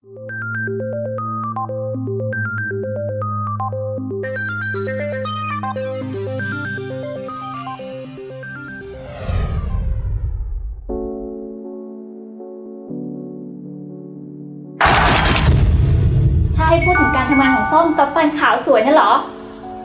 ถ้าให้พูดถึงการทำงานของส้มกับฟันขาวสวยนั่นเหรอ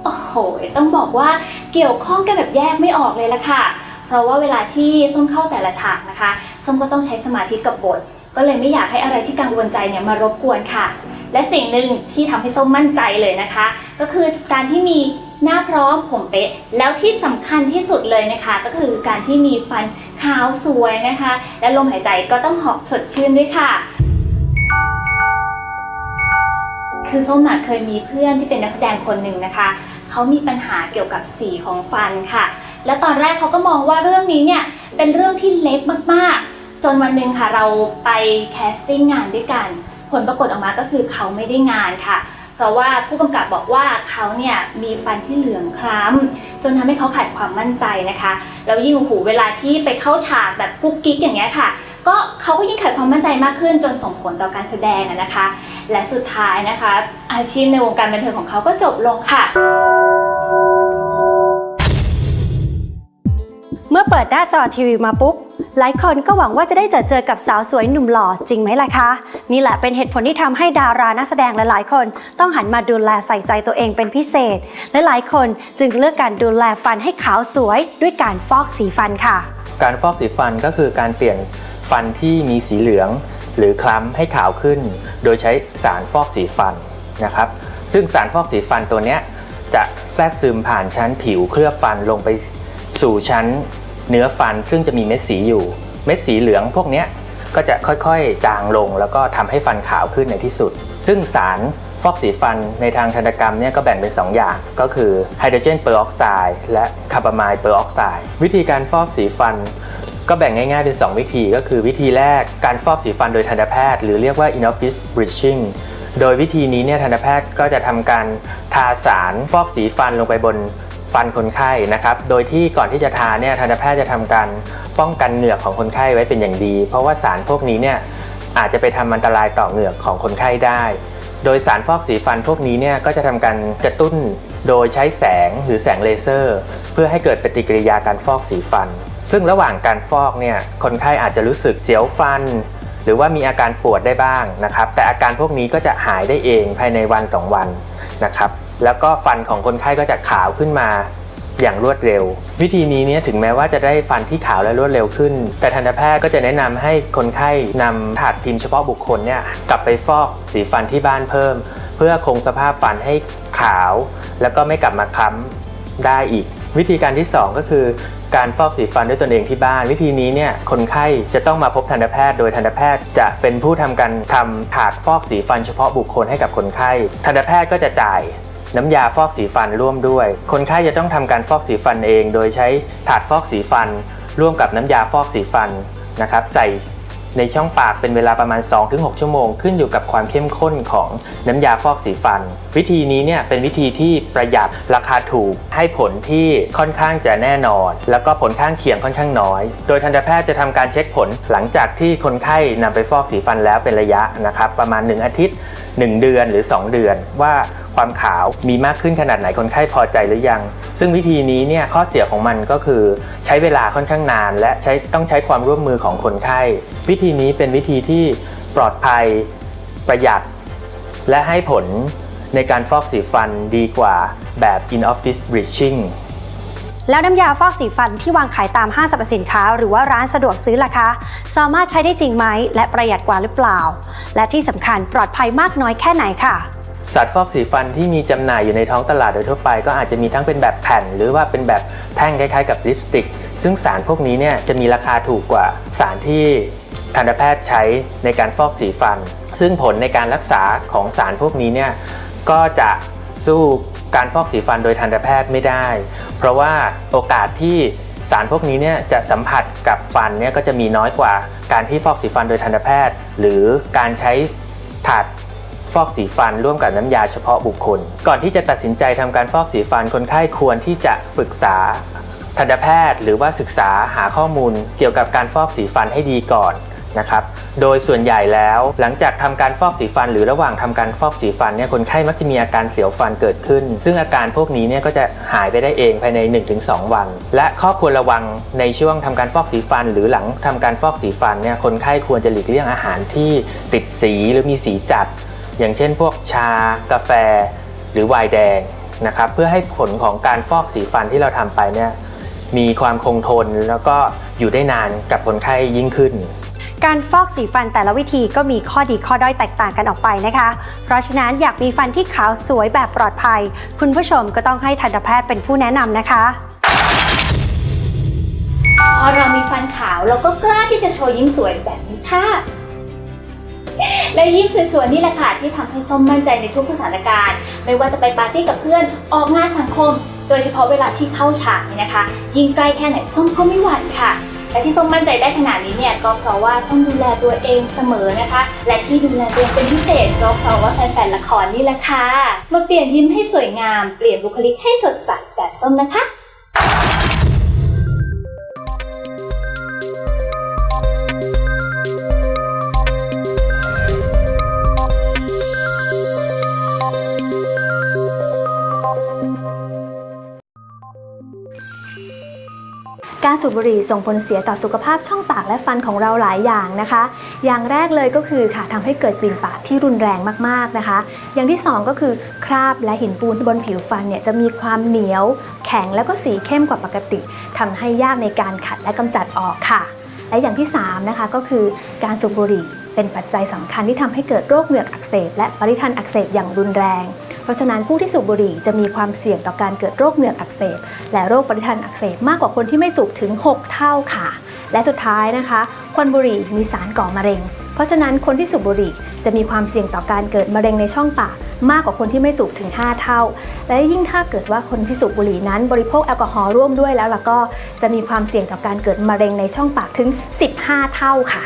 โอ้โห ต้องบอกว่าเกี่ยวข้องกันแบบแยกไม่ออกเลยละค่ะ เพราะว่าเวลาที่ส้มเข้าแต่ละฉากนะคะ ส้มก็ต้องใช้สมาธิกับบท ก็เลยไม่อยากให้อะไรที่กังวลใจเนี่ยมารบกวนค่ะ และสิ่งหนึ่งที่ทำให้ส้มมั่นใจเลยนะคะ ก็คือการที่มีหน้าพร้อมผมเป๊ะ แล้วที่สำคัญที่สุดเลยนะคะ ก็คือการที่มีฟันขาวสวยนะคะ และลมหายใจก็ต้องหอบสดชื่นด้วยค่ะคือส้มอะเคยมีเพื่อนที่เป็นนักแสดงคนหนึ่งนะคะ เขามีปัญหาเกี่ยวกับสีของฟันค่ะ และตอนแรกเขาก็มองว่าเรื่องนี้เนี่ยเป็นเรื่องที่เล็กมากๆ จนวันหนึ่งค่ะเราไปแคสติ้งงานด้วยกัน ผลปรากฏออกมาก็คือเขาไม่ได้งานค่ะ เพราะว่าผู้กำกับบอกว่าเขาเนี่ยมีฟันที่เหลืองคล้ำจนทำให้เขาขาดความมั่นใจนะคะแล้วยิ่งโอ้โหเวลาที่ไปเข้าฉากแบบกุ๊กกิ๊กอย่างเงี้ยค่ะก็เขาก็ยิ่งขาดความมั่นใจมากขึ้นจนส่งผลต่อการแสดงนะคะ และสุดท้ายนะคะ อาชีพในวงการบันเทิงของเขาก็จบลงค่ะ เมื่อเปิดหน้าจอทีวีมาปุ๊บ หลายคนก็หวังว่าจะได้เจอเจอกับสาวสวยหนุ่มหล่อจริงไหมล่ะคะ นี่แหละเป็นเหตุผลที่ทำให้ดารานักแสดงหลายๆ คนต้องหันมาดูแลใส่ใจตัวเองเป็นพิเศษ และหลายคนจึงเลือกการดูแลฟันให้ขาวสวยด้วยการฟอกสีฟันค่ะ การฟอกสีฟันก็คือการเปลี่ยนฟันที่มีสีเหลือง หรือคล้ำให้ขาวขึ้น โดยใช้สารฟอกสีฟันนะครับ ซึ่งสารฟอกสีฟันตัวนี้จะแทรกซึมผ่านชั้นผิวเคลือบฟันลงไป สู่ชั้นเนื้อฟันซึ่งจะมีเม็ดสีอยู่ เม็ดสีเหลืองพวกนี้ก็จะค่อยๆ จางลงแล้วก็ทำให้ฟันขาวขึ้นในที่สุด ซึ่งสารฟอกสีฟันในทางทันตกรรมเนี่ยก็แบ่งเป็น 2 อย่าง ก็คือไฮโดรเจนเปอร์ออกไซด์และคาร์บามายเปอร์ออกไซด์วิธีการฟอกสีฟัน ก็แบ่งง่ายๆเป็น 2 วิธี ก็คือวิธีแรกการฟอกสีฟันโดยทันตแพทย์ หรือเรียกว่า in office bleaching โดยวิธีนี้เนี่ยทันตแพทย์ก็จะทำการทาสารฟอกสีฟันลงไปบน ฟันคนไข้นะครับ โดยที่ก่อนที่จะทาเนี่ยทันตแพทย์จะทำการป้องกันเหงือกของคนไข้ไว้เป็นอย่างดี เพราะว่าสารพวกนี้เนี่ยอาจจะไปทำอันตรายต่อเหงือกของคนไข้ได้ โดยสารฟอกสีฟันพวกนี้เนี่ยก็จะทำการกระตุ้นโดยใช้แสงหรือแสงเลเซอร์ เพื่อให้เกิดปฏิกิริยาการฟอกสีฟัน ซึ่งระหว่างการฟอกเนี่ยคนไข้อาจจะรู้สึกเสียวฟัน หรือว่ามีอาการปวดได้บ้างนะครับ แต่อาการพวกนี้ก็จะหายได้เองภายในวัน 2 วันนะครับ แล้วก็ฟันของคนไข้ก็จะขาวขึ้นมาอย่างรวดเร็ว วิธีนี้เนี่ยถึงแม้ว่าจะได้ฟันที่ขาวและรวดเร็วขึ้น แต่ทันตแพทย์ก็จะแนะนำให้คนไข้นำถาดพิมพ์เฉพาะบุคคลเนี่ยกลับไปฟอกสีฟันที่บ้านเพิ่ม เพื่อคงสภาพฟันให้ขาว แล้วก็ไม่กลับมาค้ำได้อีก วิธีการที่ 2 ก็คือการฟอกสีฟันด้วยตนเองที่บ้าน วิธีนี้เนี่ยคนไข้จะต้องมาพบทันตแพทย์ โดยทันตแพทย์จะเป็นผู้ทำการทำถาดฟอกสีฟันเฉพาะบุคคลให้กับคนไข้ ทันตแพทย์ก็จะจ่าย น้ำยาฟอกสีฟันร่วมด้วย คนไข้จะต้องทำการฟอกสีฟันเอง โดยใช้ถาดฟอกสีฟัน ร่วมกับน้ำยาฟอกสีฟันนะครับใส่ในช่องปากเป็นเวลาประมาณ 2-6 ชั่วโมง ขึ้นอยู่กับความเข้มข้นของน้ำยาฟอกสีฟัน วิธีนี้เนี่ยเป็นวิธีที่ประหยัดราคาถูกให้ผลที่ค่อนข้างจะแน่นอน แล้วก็ผลข้างเคียงค่อนข้างน้อย โดยทันตแพทย์จะทำการเช็คผลหลังจากที่คนไข้นำไปฟอกสีฟันแล้วเป็นระยะนะครับประมาณ 1 อาทิตย์ 1 เดือนหรือ 2 เดือน ว่าความขาวมีมากขึ้นขนาดไหนคนไข้พอใจหรือยัง ซึ่งวิธีนี้เนี่ยข้อเสียของมันก็คือใช้เวลาค่อนข้างนาน และใช้ต้องใช้ความร่วมมือของคนไข้ วิธีนี้เป็นวิธีที่ปลอดภัยประหยัด และให้ผลในการฟอกสีฟันดีกว่าแบบ in office bleaching แล้วน้ำยาฟอกสีฟันที่วางขายตามห้างสรรพสินค้า หรือว่าร้านสะดวกซื้อล่ะคะ สามารถใช้ได้จริงไหม และประหยัดกว่าหรือเปล่า และที่สำคัญปลอดภัยมากน้อยแค่ไหนค่ะสัตว์ฟอกสีฟันที่มีจำหน่ายอยู่ในท้องตลาดโดยทั่วไป ก็อาจจะมีทั้งเป็นแบบแผ่น หรือว่าเป็นแบบแท่งคล้ายๆ กับลิปสติก ซึ่งสารพวกนี้เนี่ยจะมีราคาถูกกว่าสารที่ทันตแพทย์ใช้ในการฟอกสีฟัน ซึ่งผลในการรักษาของสารพวกนี้เนี่ยก็จะสู้การฟอกสีฟันโดยทันตแพทย์ไม่ได้เพ ราะว่าโอกาสที่สารพวกนี้เนี่ยจะสัมผัสกับฟันเนี่ยก็จะมีน้อยกว่าการที่ฟอกสีฟันโดยทันตแพทย์ หรือการใช้ถาดฟอกสีฟันร่วมกับน้ำยาเฉพาะบุคคล ก่อนที่จะตัดสินใจทำการฟอกสีฟันคนไข้ควรที่จะปรึกษาทันตแพทย์ หรือว่าศึกษาหาข้อมูลเกี่ยวกับการฟอกสีฟันให้ดีก่อน นะครับ โดยส่วนใหญ่แล้วหลังจากทำการฟอกสีฟัน หรือระหว่างทำการฟอกสีฟันเนี่ยคนไข้มักจะมีอาการเสียวฟันเกิดขึ้น ซึ่งอาการพวกนี้เนี่ยก็จะหายไปได้เองภายใน 1-2 วัน และข้อควรระวังในช่วงทำการฟอกสีฟัน หรือหลังทำการฟอกสีฟันเนี่ยคนไข้ควรจะหลีกเลี่ยงอาหารที่ติดสีหรือมีสีจัด อย่างเช่น พวกชา กาแฟ หรือไวน์แดงนะครับเพื่อให้ผลของการฟอกสีฟันที่เราทำไปเนี่ยมีความคงทนแล้วก็อยู่ได้นานกับคนไข้ยิ่งขึ้น การฟอกสีฟันแต่ละวิธีก็มีข้อดีข้อด้อยแตกต่างกันออกไปนะคะ เพราะฉะนั้นอยากมีฟันที่ขาวสวยแบบปลอดภัย คุณผู้ชมก็ต้องให้ทันตแพทย์เป็นผู้แนะนำนะคะพอเรามีฟันขาวเราก็กล้าที่จะโชว์ยิ้มสวยแบบนี้ค่ะและยิ้มสวยๆนี่แหละค่ะที่ทำให้ส้มมั่นใจในทุกสถานการณ์ ไม่ว่าจะไปปาร์ตี้กับเพื่อนออกงานสังคม โดยเฉพาะเวลาที่เข้าฉากนี่นะคะ ยิ่งใกล้แค่ไหนส้มก็ไม่หวั่นค่ะ และที่ส้มมั่นใจได้ขนาดนี้เนี่ยก็เพราะว่าส้มดูแลตัวเองเสมอนะคะ และที่ดูแลตัวเองเป็นพิเศษก็เพราะว่าแฟนๆละครนี่แหละค่ะมาเปลี่ยนยิ้มให้สวยงามเปลี่ยนบุคลิกให้สดใสแบบส้มนะคะ การสูบบุหรี่ส่งผลเสียต่อสุขภาพช่องปากและฟันของเราหลายอย่างนะคะ อย่างแรกเลยก็คือค่ะทำให้เกิดกลิ่นปากที่รุนแรงมากๆนะคะ อย่างที่สองก็คือคราบและหินปูนบนผิวฟันเนี่ยจะมีความเหนียว แข็งแล้วก็สีเข้มกว่าปกติทำให้ยากในการขัดและกำจัดออกค่ะ และอย่างที่สามนะคะก็คือการสูบบุหรี่เป็นปัจจัยสำคัญที่ทำให้เกิดโรคเหงือกอักเสบและปริทันอักเสบอย่างรุนแรง เพราะฉะนั้นผู้ที่สูบบุหรี่จะมีความเสี่ยงต่อการเกิดโรคเหงือกอักเสบ และโรคปริทันอักเสบมากกว่าคนที่ไม่สูบถึง 6 เท่าค่ะ และสุดท้ายนะคะ ควันบุหรี่มีสารก่อมะเร็ง เพราะฉะนั้นคนที่สูบบุหรี่จะมีความเสี่ยงต่อการเกิดมะเร็งในช่องปากมากกว่าคนที่ไม่สูบถึง 5 เท่า และยิ่งถ้าเกิดว่าคนที่สูบบุหรี่นั้น บริโภคแอลกอฮอล์ร่วมด้วยแล้วล่ะก็จะมีความเสี่ยงต่อการเกิดมะเร็งในช่องปากถึง 15 เท่าค่ะ